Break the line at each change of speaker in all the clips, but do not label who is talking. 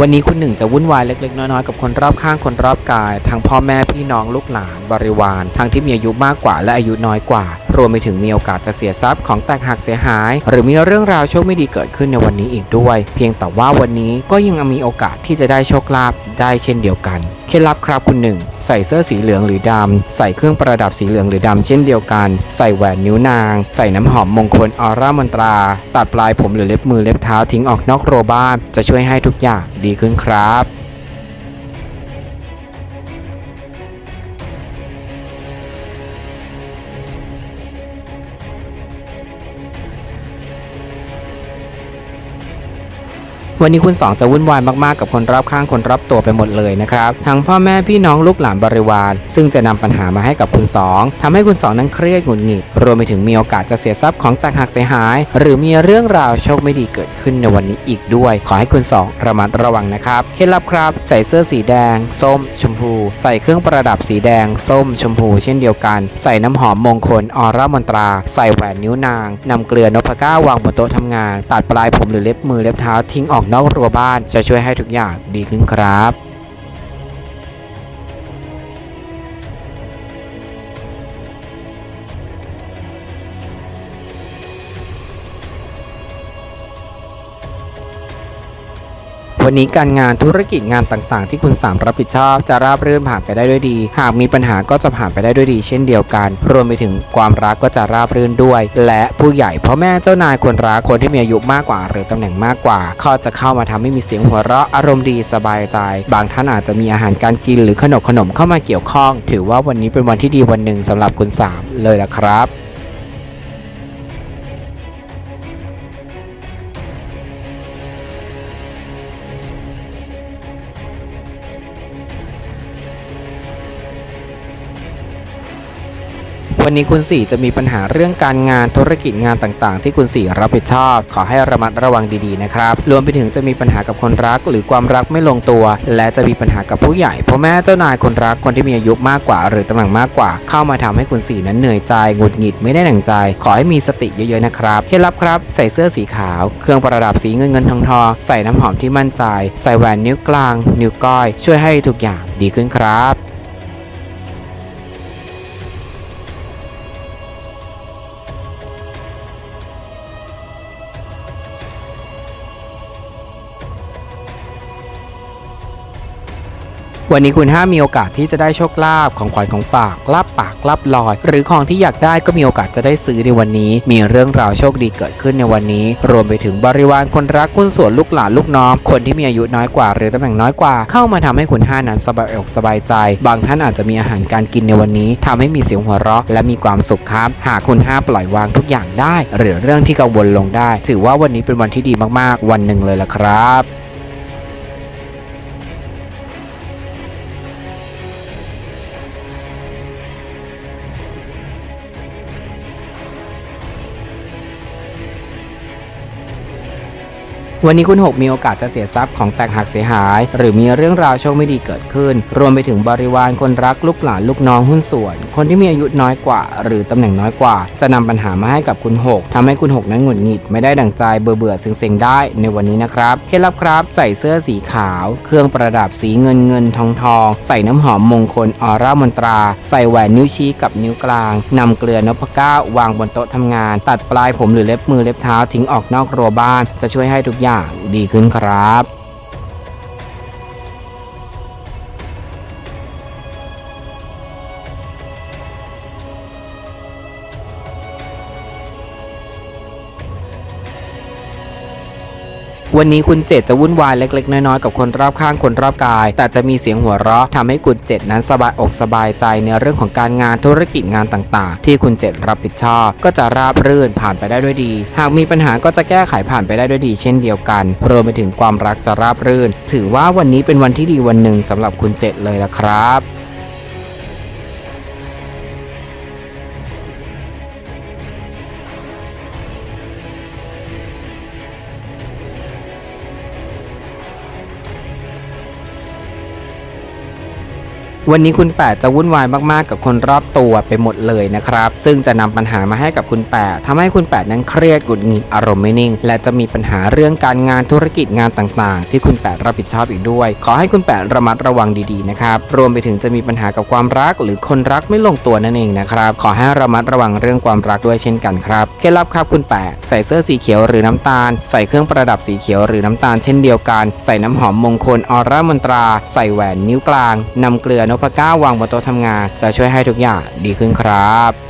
วันนี้คุณหนึ่งจะวุ่นวายเล็กๆ น้อยๆ กับคนรอบข้างคนรอบกาย ทั้งพ่อแม่พี่น้องลูกหลานบริวาร ทั้งที่มีอายุมากกว่าและอายุน้อยกว่า รวมไปถึงมีโอกาสจะเสียทรัพย์ของแตกหักเสียหาย หรือมีเรื่องราวโชคไม่ดีเกิดขึ้นในวันนี้อีกด้วย เพียงแต่ว่าวันนี้ก็ยังมีโอกาสที่จะได้โชคลาภได้เช่นเดียวกันเคล็ดลับครับคุณหนึ่งใส่เสื้อสีเหลืองหรือดำ ใส่เครื่องประดับสีเหลืองหรือดำเช่นเดียวกัน ใส่แหวนนิ้วนาง ใส่น้ำหอมมงคลออร่ามนตรา ตัดปลายผมหรือเล็บมือเล็บเท้าทิ้งออกนอกโรบ้านจะช่วยให้ทุกอย่างดีขึ้นครับ วันนี้คุณสองจะวุ่นวายมากๆกับคนรอบข้างคนรอบตัวไปหมดเลยนะครับทั้งพ่อแม่พี่น้องลูกหลานบริวาร ซึ่งจะนำปัญหามาให้กับคุณสองทำให้คุณสองนั้นเครียดหงุดหงิดรวมไปถึงมีโอกาสจะเสียทรัพย์ของแตกหักเสียหาย หรือมีเรื่องราวโชคไม่ดีเกิดขึ้นในวันนี้อีกด้วย ขอให้คุณสองระมัดระวังนะครับเคล็ดลับครับ ใส่เสื้อสีแดง ส้ม ชมพู ใส่เครื่องประดับสีแดง ส้ม ชมพู เช่นเดียวกัน ใส่น้ำหอมมงคลออร่ามนตรา ใส่แหวนนิ้วนางนำเกลือนพก้าวางบนโต๊ะทำงาน ตัดปลายผมหรือเล็บมือเล็บเท้าทิ้งออกนอกรั้วบ้านจะช่วยให้ทุกอย่างดีขึ้นครับ วันนี้การงานธุรกิจงานต่างๆ ที่คุณสามรับผิดชอบ จะราบรื่นผ่านไปได้ด้วยดี หากมีปัญหาก็จะผ่านไปได้ด้วยดี เช่นเดียวกัน รวมไปถึงความรักก็จะราบรื่นด้วย และผู้ใหญ่พ่อแม่เจ้านายคนรักคนที่มีอายุมากกว่า หรือตำแหน่งมากกว่าเขาจะเข้ามาทำให้มีเสียงหัวเราะอารมณ์ดีสบายใจ บางท่านอาจจะมีอาหารการกินหรือขนมขนมเข้ามาเกี่ยวข้อง ถือว่าวันนี้เป็นวันที่ดีวันหนึ่งสำหรับคุณสามเลยละครับ วันนี้คุณสี่จะมีปัญหาเรื่องการงานธุรกิจงานต่างๆ ที่คุณสี่รับผิดชอบ ขอให้ระมัดระวังดีๆนะครับรวมไปถึงจะมีปัญหากับคนรักหรือความรักไม่ลงตัว และจะมีปัญหากับผู้ใหญ่พ่อแม่เจ้านายคนรักคนที่มีอายุมากกว่า หรือตำแหน่งมากกว่า เข้ามาทำให้คุณสี่นั้นเหนื่อยใจหงุดหงิดไม่ได้หนังใจ ขอให้มีสติเยอะๆนะครับเคล็ดลับครับ ใส่เสื้อสีขาว เครื่องประดับสีเงินเงินทองทองใส่น้ำหอมที่มั่นใจ ใส่แหวนนิ้วกลาง นิ้วก้อย ช่วยให้ทุกอย่างดีขึ้นครับ วันนี้คุณห้ามีโอกาสที่จะได้โชคลาภของขวัญของฝากลาบปากลาบลอย หรือของที่อยากได้ก็มีโอกาสจะได้ซื้อในวันนี้ มีเรื่องราวโชคดีเกิดขึ้นในวันนี้ รวมไปถึงบริวารคนรักคุณส่วนลูกหลานลูกน้อง คนที่มีอายุน้อยกว่า หรือตำแหน่งน้อยกว่า เข้ามาทำให้คุณห้านั้นสบายอกสบายใจ บางท่านอาจจะมีอาหารการกินในวันนี้ทำให้มีเสียงหัวเราะ และมีความสุขครับ หากคุณห้าปล่อยวางทุกอย่างได้ หรือเรื่องที่กังวลลงได้ ถือว่าวันนี้เป็นวันที่ดีมากๆ วันหนึ่งเลยละครับ วันนี้คุณหกมีโอกาสจะเสียทรัพย์ของแตกหักเสียหาย หรือมีเรื่องราวโชคไม่ดีเกิดขึ้น รวมไปถึงบริวารคนรักลูกหลานลูกน้องหุ้นส่วน คนที่มีอายุน้อยกว่า หรือตำแหน่งน้อยกว่า จะนำปัญหามาให้กับคุณหกทำให้คุณหกนั้นหงุดหงิดไม่ได้ดังใจเบื่อเบื่อเซ็งๆได้ในวันนี้นะครับเคล็ดลับครับ ใส่เสื้อสีขาว เครื่องประดับสีเงินเงินทองทองใส่น้ำหอมมงคลออร่ามนตรา ใส่แหวนนิ้วชี้กับนิ้วกลางนำเกลือนพก้าวางบนโต๊ะทำงาน ตัดปลายผมหรือเล็บมือเล็บเท้าทิ้งออกนอกรั้วบ้าน จะช่วยให้ทุกอย่างดีขึ้นครับ วันนี้คุณเจตจะวุ่นวายเล็ก ๆ น้อยๆกับคนรอบข้างคนรอบกาย แต่จะมีเสียงหัวเราะทำให้คุณเจตนั้นสบายอกสบายใจในเรื่องของการงานธุรกิจงานต่างๆ ที่คุณเจตรับผิดชอบ ก็จะราบรื่นผ่านไปได้ด้วยดี หากมีปัญหาก็จะแก้ไขผ่านไปได้ด้วยดี เช่นเดียวกันรวมไปถึงความรักจะราบรื่น ถือว่าวันนี้เป็นวันที่ดีวันหนึ่งสำหรับคุณเจตเลยละครับ วันนี้คุณแปดจะวุ่นวายมากๆ กับคนรอบตัวไปหมดเลยนะครับ ซึ่งจะนำปัญหามาให้กับคุณแปดทำให้คุณแปดนั้นเครียดหงุดหงิดอารมณ์ไม่นิ่ง และจะมีปัญหาเรื่องการงานธุรกิจงานต่างๆ ที่คุณแปดรับผิดชอบอีกด้วย ขอให้คุณแปดระมัดระวังดีๆนะครับ รวมไปถึงจะมีปัญหากับความรัก หรือคนรักไม่ลงตัวนั่นเองนะครับ ขอให้ระมัดระวังเรื่องความรักด้วยเช่นกันครับ เคล็ดลับครับคุณแปดใส่เสื้อสีเขียวหรือน้ำตาล ใส่เครื่องประดับสีเขียวหรือน้ำตาลเช่นเดียวกัน ใส่น้ำหอมมงคลออร่ามนตรา ใส่แหวนนิ้วกลางนำเกลือนพเก้าวางบนโต๊ะทำงานจะช่วยให้ทุกอย่างดีขึ้นครับ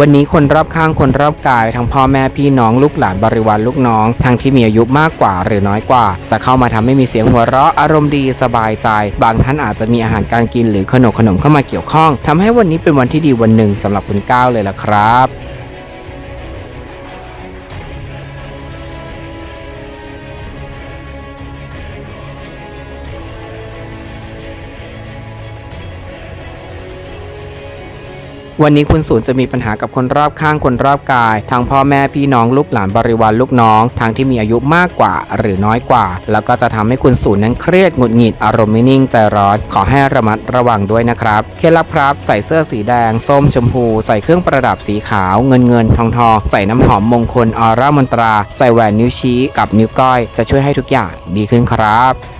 วันนี้คนรอบข้างคนรอบกาย ทั้งพ่อแม่พี่น้องลูกหลานบริวารลูกน้อง ทั้งที่มีอายุมากกว่าหรือน้อยกว่า จะเข้ามาทำให้มีเสียงหัวเราะอารมณ์ดีสบายใจ บางท่านอาจจะมีอาหารการกินหรือขนมขนมเข้ามาเกี่ยวข้องทำให้วันนี้เป็นวันที่ดีวันหนึ่งสำหรับคุณก้าวเลยล่ะครับ วันนี้คุณศูนย์จะมีปัญหากับคนรอบข้างคนรอบกายทั้งพ่อแม่พี่น้องลูกหลานบริวารลูกน้องทั้งที่มีอายุมากกว่าหรือน้อยกว่า แล้วก็จะทำให้คุณศูนย์นั้นเครียดหงุดหงิดอารมณ์ไม่นิ่งใจร้อนขอให้ระมัดระวังด้วยนะครับเคล็ดลับครับ ใส่เสื้อสีแดง ส้มชมพู ใส่เครื่องประดับสีขาว เงินเงินทองทองใส่น้ำหอมมงคลออร่ามนตรา ใส่แหวนนิ้วชี้กับนิ้วก้อย จะช่วยให้ทุกอย่างดีขึ้นครับ